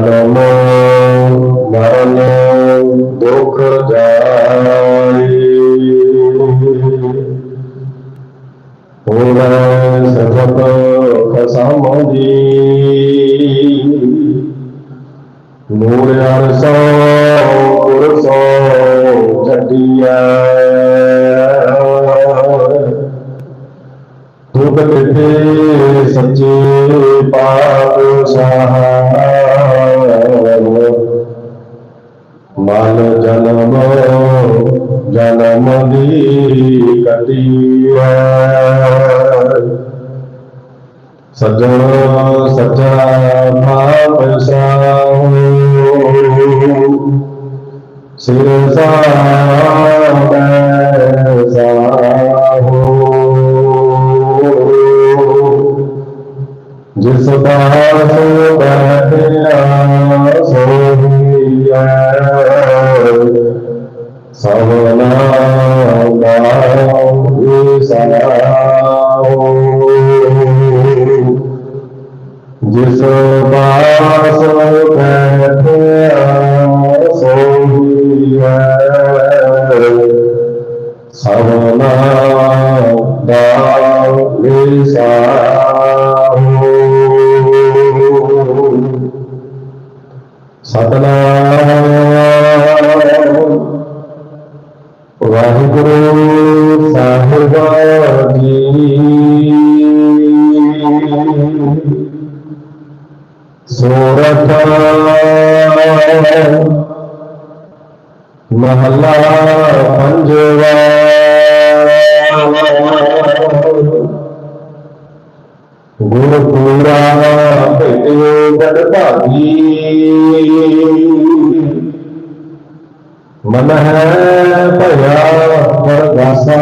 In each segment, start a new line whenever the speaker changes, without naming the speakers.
ननमो मरण दुख जाई होवे सभप कसमदी नूर अरसो पुरसो जटिया। मुक्त थे सच्चे पाप मन जन्म जन्म दी कटिया सजन सचा पाप सिर सा ਸੁਦਾਸੋ ਬਹਿਲਾ ਸੋਹੀਆ ਸਵਨਾ ਗਾਉ ਸਲਾਉ ਜਿਸ ਬਾਸ ਬਹਿਲਾ ਸੋਹੀਆ ਸਵਨਾ ਗਾਉ ਸਲਾਉ ਸਤਨਾਮ ਵਾਹਿਗੁਰੂ ਸਾਹਿਬ ਜੀ ਸੋਰਠ ਮਹਲਾ ਪੰਜਵਾ गुरुपुरा बदभागी मन है भया परदासा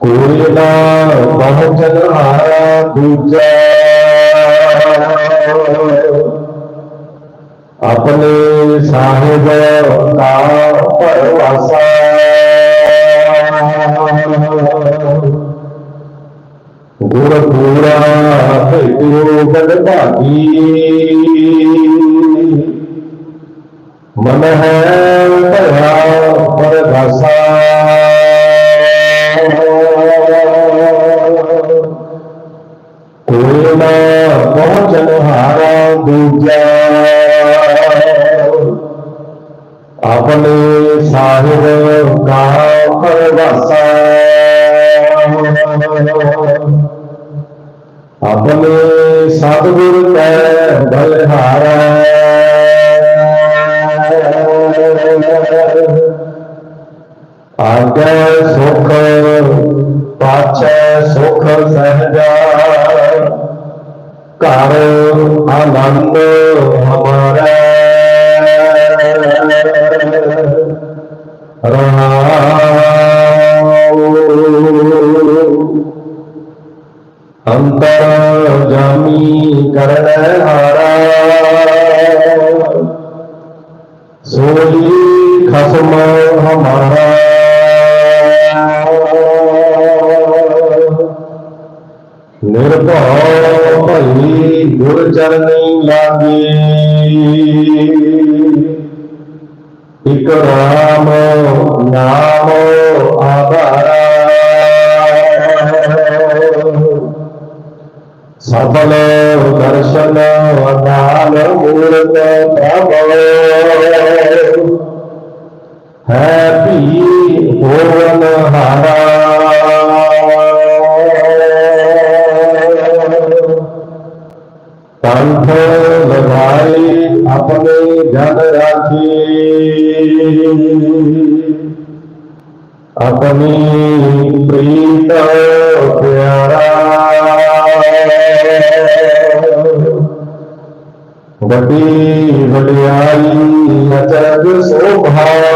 कोई ना पहुंचन हारा दूजा अपने साहेब का परवासा पूरा पूरा गुरु बल भागी मन है भया कोई ना पहुंचन हारा दूजा। अपने साहिब का परदासा। अपने सतगुरु पे आगे सुख पाच सुख सहजा। कर आनंद हमारा। रहा ਕਰਨ ਹਾਰਾ ਸੋਈ ਖਸਮ ਹਮਾਰਾ ਨਿਰਭਉ ਭਈ ਗੁਰ ਚਰਨੀ ਲਾਗੀ ਇਕ ਰਾਮ ਨਾਮ ਆਧਾਰਾ ਸਫਲ जग राखी। अपनी प्रीत प्यारा। बड़ी बटियाई अचरज शोभा।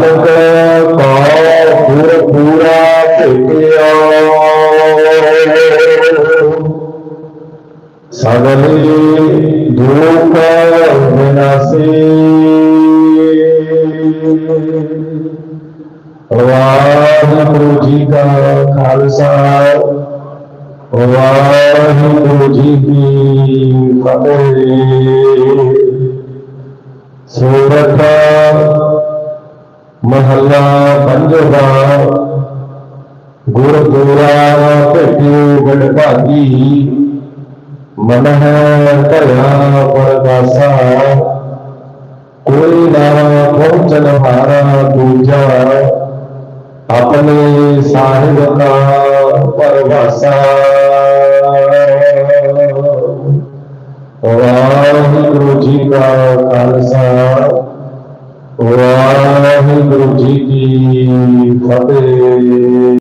ਨਾਨਕ ਕੋ ਪੁਰ ਪੂਰਾ ਭੇਟਿਆ। ਸਗਲੇ ਦੁਖ ਵਿਨਾਸੀ ਵਾਹਿਗੁਰੂ ਜੀ ਕਾ ਖਾਲਸਾ। ਵਾਹਿਗੁਰੂ ਜੀ ਕੀ ਫਤਿਹ। महला पंजवा गुरपुरा पेटे गणभागी मन भया परदासा कोई ना पहुंचन हारा दूजा। अपने साहिब का परवासा।